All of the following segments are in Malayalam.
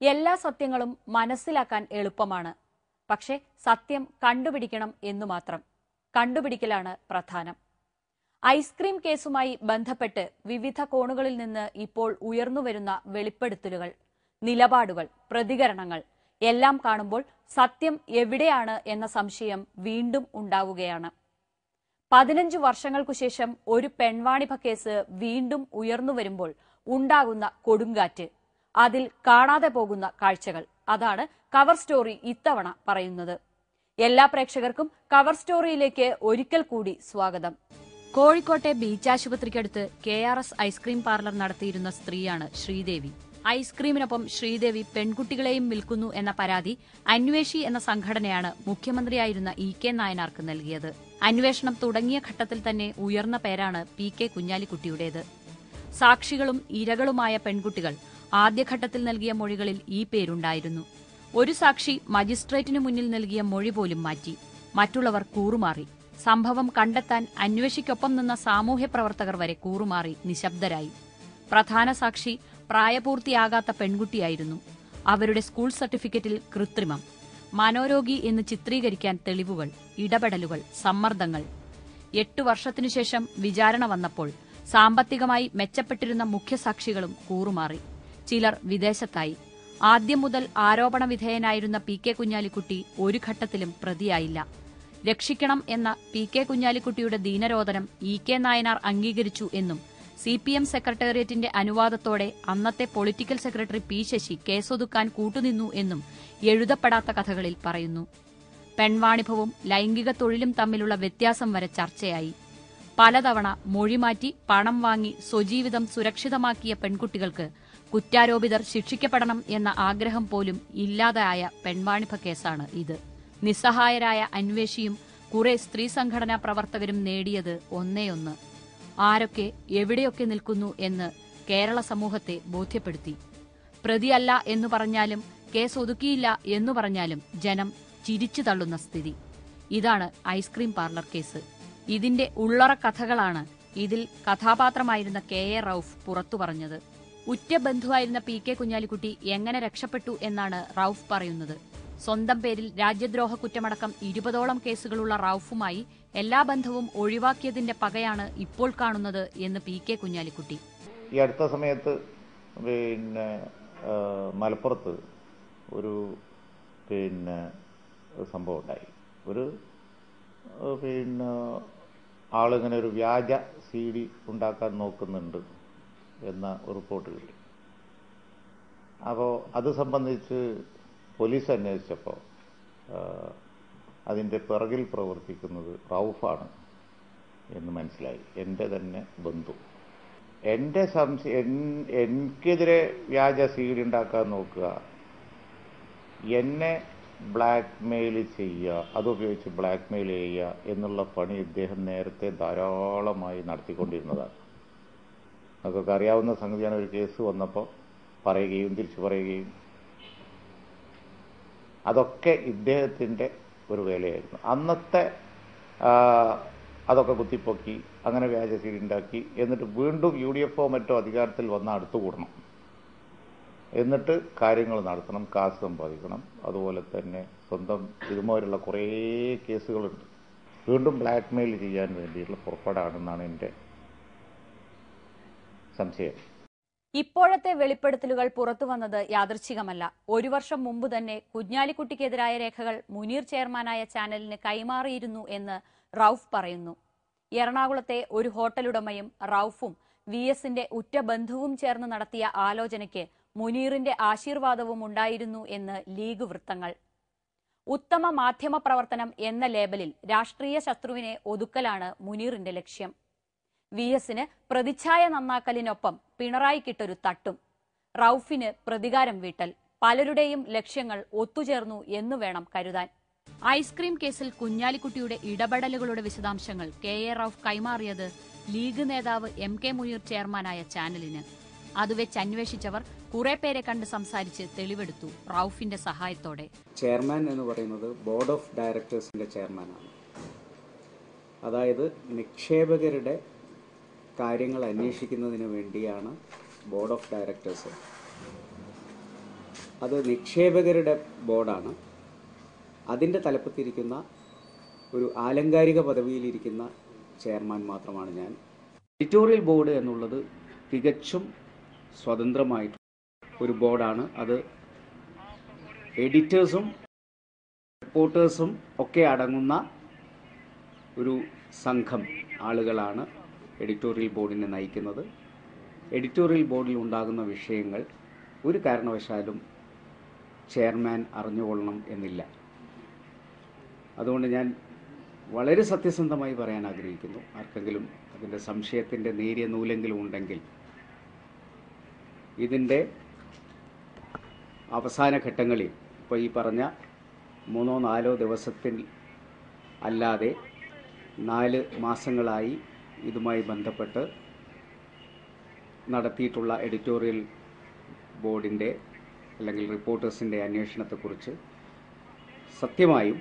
എല്ലാ സത്യങ്ങളും മനസ്സിലാക്കാൻ എളുപ്പമാണ്. പക്ഷേ സത്യം കണ്ടുപിടിക്കണം എന്നു മാത്രം. കണ്ടുപിടിക്കലാണ് പ്രധാനം. ഐസ്ക്രീം കേസുമായി ബന്ധപ്പെട്ട് വിവിധ കോണുകളിൽ നിന്ന് ഇപ്പോൾ ഉയർന്നുവരുന്ന വെളിപ്പെടുത്തലുകൾ നിലപാടുകൾ പ്രതികരണങ്ങൾ എല്ലാം കാണുമ്പോൾ സത്യം എവിടെയാണ് എന്ന സംശയം വീണ്ടും ഉണ്ടാവുകയാണ്. പതിനഞ്ച് വർഷങ്ങൾക്കു ശേഷം ഒരു പെൺവാണിഭ കേസ് വീണ്ടും ഉയർന്നു വരുമ്പോൾ ഉണ്ടാകുന്ന കൊടുങ്കാറ്റ് അതിൽ കാണാതെ പോകുന്ന കാഴ്ചകൾ. അതാണ് കവർ സ്റ്റോറി ഇത്തവണ പറയുന്നത്. എല്ലാ പ്രേക്ഷകർക്കും കവർ സ്റ്റോറിയിലേക്ക് ഒരിക്കൽ കൂടി സ്വാഗതം. കോഴിക്കോട്ടെ beach ആശുപത്രിക്കടുത്ത് K R S ice cream parlour നടത്തിയിരുന്ന സ്ത്രീയാണ് ശ്രീദേവി. ഐസ്ക്രീമിനൊപ്പം ശ്രീദേവി പെൺകുട്ടികളെയും വിൽക്കുന്നു എന്ന പരാതി അന്വേഷി എന്ന സംഘടനയാണ് മുഖ്യമന്ത്രിയായിരുന്ന ഇ കെ നായനാർക്ക് നൽകിയത്. അന്വേഷണം തുടങ്ങിയ ഘട്ടത്തിൽ തന്നെ ഉയർന്ന പേരാണ് പി കെ കുഞ്ഞാലിക്കുട്ടിയുടേത്. സാക്ഷികളും ഇരകളുമായ പെൺകുട്ടികൾ ആദ്യഘട്ടത്തിൽ നൽകിയ മൊഴികളിൽ ഈ പേരുണ്ടായിരുന്നു. ഒരു സാക്ഷി മജിസ്ട്രേറ്റിനു മുന്നിൽ നൽകിയ മൊഴി പോലും മാറ്റി. മറ്റുള്ളവർ കൂറുമാറി. സംഭവം കണ്ടെത്താൻ അന്വേഷിക്കൊപ്പം നിന്ന സാമൂഹ്യ പ്രവർത്തകർ വരെ കൂറുമാറി നിശബ്ദരായി. പ്രധാന സാക്ഷി പ്രായപൂർത്തിയാകാത്ത പെൺകുട്ടിയായിരുന്നു. അവരുടെ സ്കൂൾ സർട്ടിഫിക്കറ്റിൽ കൃത്രിമം. മനോരോഗി എന്ന് ചിത്രീകരിക്കാൻ തെളിവുകൾ ഇടപെടലുകൾ സമ്മർദ്ദങ്ങൾ. എട്ടു വർഷത്തിനുശേഷം വിചാരണ വന്നപ്പോൾ സാമ്പത്തികമായി മെച്ചപ്പെട്ടിരുന്ന മുഖ്യസാക്ഷികളും കൂറുമാറി. ചിലർ വിദേശത്തായി. ആദ്യം മുതൽ ആരോപണ വിധേയനായിരുന്ന പി കെ കുഞ്ഞാലിക്കുട്ടി ഒരു ഘട്ടത്തിലും പ്രതിയായില്ല. രക്ഷിക്കണം എന്ന പി കെ കുഞ്ഞാലിക്കുട്ടിയുടെ ദീനരോധനം ഇ കെ നായനാർ അംഗീകരിച്ചു എന്നും സി പി എം സെക്രട്ടേറിയറ്റിന്റെ അനുവാദത്തോടെ അന്നത്തെ പൊളിറ്റിക്കൽ സെക്രട്ടറി പി ശശി കേസൊതുക്കാൻ കൂട്ടുനിന്നു എന്നും എഴുതപ്പെടാത്ത കഥകളിൽ പറയുന്നു. പെൺവാണിഭവും ലൈംഗിക തൊഴിലും തമ്മിലുള്ള വ്യത്യാസം വരെ ചർച്ചയായി. പലതവണ മൊഴിമാറ്റി പണം വാങ്ങി സ്വജീവിതം സുരക്ഷിതമാക്കിയ പെൺകുട്ടികൾക്ക് കുറ്റാരോപിതർ ശിക്ഷിക്കപ്പെടണം എന്ന ആഗ്രഹം പോലും ഇല്ലാതായ പെൺവാണിഭ കേസാണ് ഇത്. നിസ്സഹായരായ അന്വേഷിയും കുറെ സ്ത്രീ സംഘടനാ പ്രവർത്തകരും നേടിയത് ഒന്നേയൊന്ന് ആരൊക്കെ എവിടെയൊക്കെ നിൽക്കുന്നു എന്ന് കേരള സമൂഹത്തെ ബോധ്യപ്പെടുത്തി. പ്രതിയല്ല എന്നു പറഞ്ഞാലും കേസ് ഒതുക്കിയില്ല എന്നു പറഞ്ഞാലും ജനം ചിരിച്ചു തള്ളുന്ന സ്ഥിതി. ഇതാണ് ഐസ്ക്രീം പാർലർ കേസ്. ഇതിന്റെ ഉള്ളറ കഥകളാണ് ഇതിൽ കഥാപാത്രമായിരുന്ന കെ എ റൌഫ് പുറത്തു പറഞ്ഞത്. ഉറ്റ ബന്ധുവായിരുന്ന പി കെ കുഞ്ഞാലിക്കുട്ടി എങ്ങനെ രക്ഷപ്പെട്ടു എന്നാണ് റൌഫ് പറയുന്നത്. സ്വന്തം പേരിൽ രാജ്യദ്രോഹ കുറ്റമടക്കം ഇരുപതോളം കേസുകളുള്ള റൌഫുമായി എല്ലാ ബന്ധവും ഒഴിവാക്കിയതിന്റെ പകയാണ് ഇപ്പോൾ കാണുന്നത് എന്ന് പി കെ കുഞ്ഞാലിക്കുട്ടി. ഈ അടുത്ത സമയത്ത് പിന്നെ മലപ്പുറത്ത് ഒരു പിന്നെ സംഭവം ഉണ്ടായി. ഒരു പിന്നെ ആളിങ്ങനെ ഒരു വ്യാജ സി ഡി ഉണ്ടാക്കാൻ നോക്കുന്നുണ്ട് എന്ന റിപ്പോർട്ട് കിട്ടി. അപ്പോൾ അത് സംബന്ധിച്ച് പോലീസ് അന്വേഷിച്ചപ്പോൾ അതിന്റെ പിറകിൽ പ്രവർത്തിക്കുന്നത് റൌഫാണ് എന്ന് മനസ്സിലായി. എന്റെ തന്നെ ബന്ധു. എന്റെ സംശയം എനിക്കെതിരെ വ്യാജ സീഡ് ഉണ്ടാക്കാൻ നോക്കുക എന്നെ ബ്ലാക്ക് മെയിൽ ചെയ്യുക അതുപയോഗിച്ച് ബ്ലാക്ക് മെയിൽ ചെയ്യുക എന്നുള്ള പണി ഇദ്ദേഹം നേരത്തെ ധാരാളമായി നടത്തിക്കൊണ്ടിരുന്നതാണ്. നമുക്കൊക്കെ അറിയാവുന്ന സംഗതിയാണ് ഒരു കേസ് വന്നപ്പോൾ പറയുകയും തിരിച്ചു പറയുകയും. അതൊക്കെ ഇദ്ദേഹത്തിന്റെ ഒരു വേലയായിരുന്നു. അന്നത്തെ അതൊക്കെ കുത്തിപ്പൊക്കി അങ്ങനെ വ്യാജ സീഡ് ഉണ്ടാക്കി എന്നിട്ട് വീണ്ടും യു ഡി എഫോ മറ്റോ അധികാരത്തിൽ വന്ന അടുത്തുകൂടണം. എന്നിട്ട് കാര്യങ്ങൾ നടത്തണം കാശ് സമ്പാദിക്കണം. അതുപോലെ തന്നെ സ്വന്തം ഇതുമാതിരിയുള്ള കുറേ കേസുകളുണ്ട്. വീണ്ടും ബ്ലാക്ക്മെയിൽ ചെയ്യാൻ വേണ്ടിയിട്ടുള്ള പുറപ്പാടാണെന്നാണ് എന്റെ സംശയം. ഇപ്പോഴത്തെ വെളിപ്പെടുത്തലുകൾ പുറത്തുവന്നത് യാദൃച്ഛികമല്ല. ഒരു വർഷം മുമ്പ് തന്നെ കുഞ്ഞാലിക്കുട്ടിക്കെതിരായ രേഖകൾ മുനീർ ചെയർമാനായ ചാനലിന് കൈമാറിയിരുന്നു എന്ന് റൌഫ് പറയുന്നു. എറണാകുളത്തെ ഒരു ഹോട്ടലുടമയും റൌഫും വി എസിന്റെ ഉറ്റ ബന്ധുവും ചേർന്ന് നടത്തിയ ആലോചനയ്ക്ക് മുനീറിന്റെ ആശീർവാദവും ഉണ്ടായിരുന്നു എന്ന് ലീഗ് വൃത്തങ്ങൾ. ഉത്തമ മാധ്യമ പ്രവർത്തനം എന്ന ലേബലിൽ രാഷ്ട്രീയ ശത്രുവിനെ ഒതുക്കലാണ് മുനീറിന്റെ ലക്ഷ്യം. വി എസിന് പ്രതിച്ഛായ നന്നാക്കലിനൊപ്പം പിണറായിക്കിട്ടൊരു തട്ടും. റൌഫിന് പ്രതികാരം വീട്ടൽ. പലരുടെയും ലക്ഷ്യങ്ങൾ ഒത്തുചേർന്നു എന്നു വേണം കരുതാൻ. ഐസ്ക്രീം കേസിൽ കുഞ്ഞാലിക്കുട്ടിയുടെ ഇടപെടലുകളുടെ വിശദാംശങ്ങൾ കെ എ റൌഫ് കൈമാറിയത് ലീഗ് നേതാവ് എം കെ മുനീർ ചെയർമാനായ ചാനലിന്. അത് വെച്ച് അന്വേഷിച്ചവർ കുറെ പേരെ കണ്ട് സംസാരിച്ച് തെളിവെടുത്തു റൌഫിന്റെ സഹായത്തോടെ. ചെയർമാൻ എന്ന് പറയുന്നത് ബോർഡ് ഓഫ് ഡയറക്ടേഴ്സിന്റെ ചെയർമാനാണ്. അതായത് നിക്ഷേപകരുടെ കാര്യങ്ങൾ അന്വേഷിക്കുന്നതിന് വേണ്ടിയാണ് ബോർഡ് ഓഫ് ഡയറക്ടേഴ്സ്. അത് നിക്ഷേപകരുടെ ബോർഡാണ്. അതിന്റെ തലപ്പത്തിരിക്കുന്ന ഒരു ആലങ്കാരിക പദവിയിലിരിക്കുന്ന ചെയർമാൻ മാത്രമാണ് ഞാൻ. എഡിറ്റോറിയൽ ബോർഡ് എന്നുള്ളത് തികച്ചും സ്വതന്ത്രമായിട്ട് ഒരു ബോർഡാണ്. അത് എഡിറ്റേഴ്സും റിപ്പോർട്ടേഴ്സും ഒക്കെ അടങ്ങുന്ന ഒരു സംഘം ആളുകളാണ് എഡിറ്റോറിയൽ ബോർഡിനെ നയിക്കുന്നത്. എഡിറ്റോറിയൽ ബോർഡിൽ ഉണ്ടാകുന്ന വിഷയങ്ങൾ ഒരു കാരണവശാലും ചെയർമാൻ അറിഞ്ഞുകൊള്ളണം എന്നില്ല. അതുകൊണ്ട് ഞാൻ വളരെ സത്യസന്ധമായി പറയാൻ ആഗ്രഹിക്കുന്നു. ആർക്കെങ്കിലും അതിന്റെ സംശയത്തിന്റെ നേരിയ നൂലെങ്കിലും ഉണ്ടെങ്കിൽ ഇതിന്റെ അവസാന ഘട്ടങ്ങളിൽ ഇപ്പോൾ ഈ പറഞ്ഞ മൂന്നോ നാലോ ദിവസത്തിൽ അല്ലാതെ നാല് മാസങ്ങളായി ഇതുമായി ബന്ധപ്പെട്ട് നടത്തിയിട്ടുള്ള എഡിറ്റോറിയൽ ബോർഡിന്റെ അല്ലെങ്കിൽ റിപ്പോർട്ടേഴ്സിന്റെ അന്വേഷണത്തെക്കുറിച്ച് സത്യമായും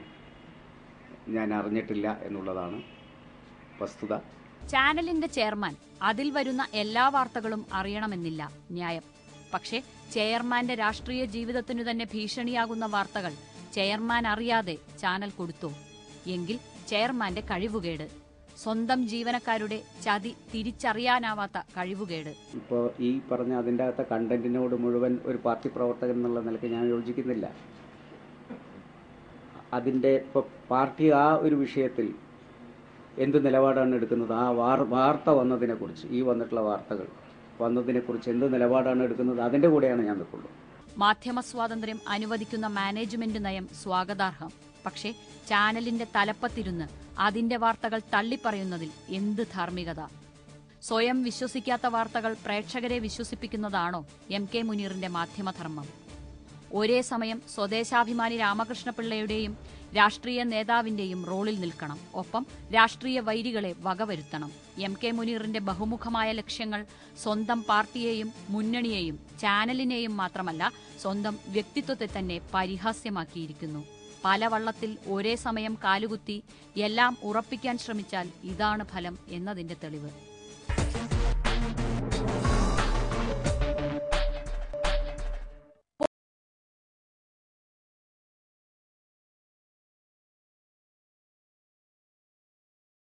ഞാൻ അറിഞ്ഞിട്ടില്ല എന്നുള്ളതാണ് വസ്തുത. ചാനലിന്റെ ചെയർമാൻ അതിൽ വരുന്ന എല്ലാ വാർത്തകളും അറിയണമെന്നില്ല ന്യായം. പക്ഷേ ചെയർമാന്റെ രാഷ്ട്രീയ ജീവിതത്തിനു തന്നെ ഭീഷണിയാകുന്ന വാർത്തകൾ ചെയർമാൻ അറിയാതെ ചാനൽ കൊടുത്തു. എങ്കിൽ ചെയർമാന്റെ കഴിവുകേട് സ്വന്തം ജീവനക്കാരുടെ ചതി തിരിച്ചറിയാനാവാത്ത കഴിവുകേട്. ഇപ്പോൾ ഈ പറഞ്ഞ അതിന്റെ അകത്തെ കണ്ടന്റിനോട് മുഴുവൻ ഒരു പാർട്ടി പ്രവർത്തകൻ എന്നുള്ള നിലയ്ക്ക് ഞാൻ യോജിക്കുന്നില്ല. അതിന്റെ ഇപ്പോൾ പാർട്ടി ആ ഒരു വിഷയത്തിൽ എന്ത് നിലപാടാണ് എടുക്കുന്നത്? ആ വാർ വാർത്ത വന്നതിനെക്കുറിച്ച് ഈ വന്നിട്ടുള്ള വാർത്തകൾ വന്നതിനെക്കുറിച്ച് എന്ത് നിലപാടാണ് എടുക്കുന്നത്? അതിന്റെ കൂടെയാണ് ഞാൻ നിൽക്കുള്ളൂ മാധ്യമ സ്വാതന്ത്ര്യം അനുവദിക്കുന്ന മാനേജ്മെന്റ് നയം സ്വാഗതാർഹം. പക്ഷേ ചാനലിന്റെ തലപ്പത്തിരുന്ന് അതിന്റെ വാർത്തകൾ തള്ളിപ്പറയുന്നതിൽ എന്ത് ധാർമ്മികത? സ്വയം വിശ്വസിക്കാത്ത വാർത്തകൾ പ്രേക്ഷകരെ വിശ്വസിപ്പിക്കുന്നതാണോ എം കെ മുനീറിന്റെ മാധ്യമധർമ്മം? ഒരേ സമയം സ്വദേശാഭിമാനി രാമകൃഷ്ണപിള്ളയുടെയും രാഷ്ട്രീയ നേതാവിന്റെയും റോളിൽ നിൽക്കണം. ഒപ്പം രാഷ്ട്രീയ വൈരികളെ വകവരുത്തണം. എം കെ മുനീറിന്റെ ബഹുമുഖമായ ലക്ഷ്യങ്ങൾ സ്വന്തം പാർട്ടിയെയും മുന്നണിയെയും ചാനലിനെയും മാത്രമല്ല സ്വന്തം വ്യക്തിത്വത്തെ തന്നെ പരിഹാസ്യമാക്കിയിരിക്കുന്നു. പല വള്ളത്തിൽ ഒരേ സമയം കാലുകുത്തി എല്ലാം ഉറപ്പിക്കാൻ ശ്രമിച്ചാൽ ഇതാണ് ഫലം എന്നതിന്റെ തെളിവ്.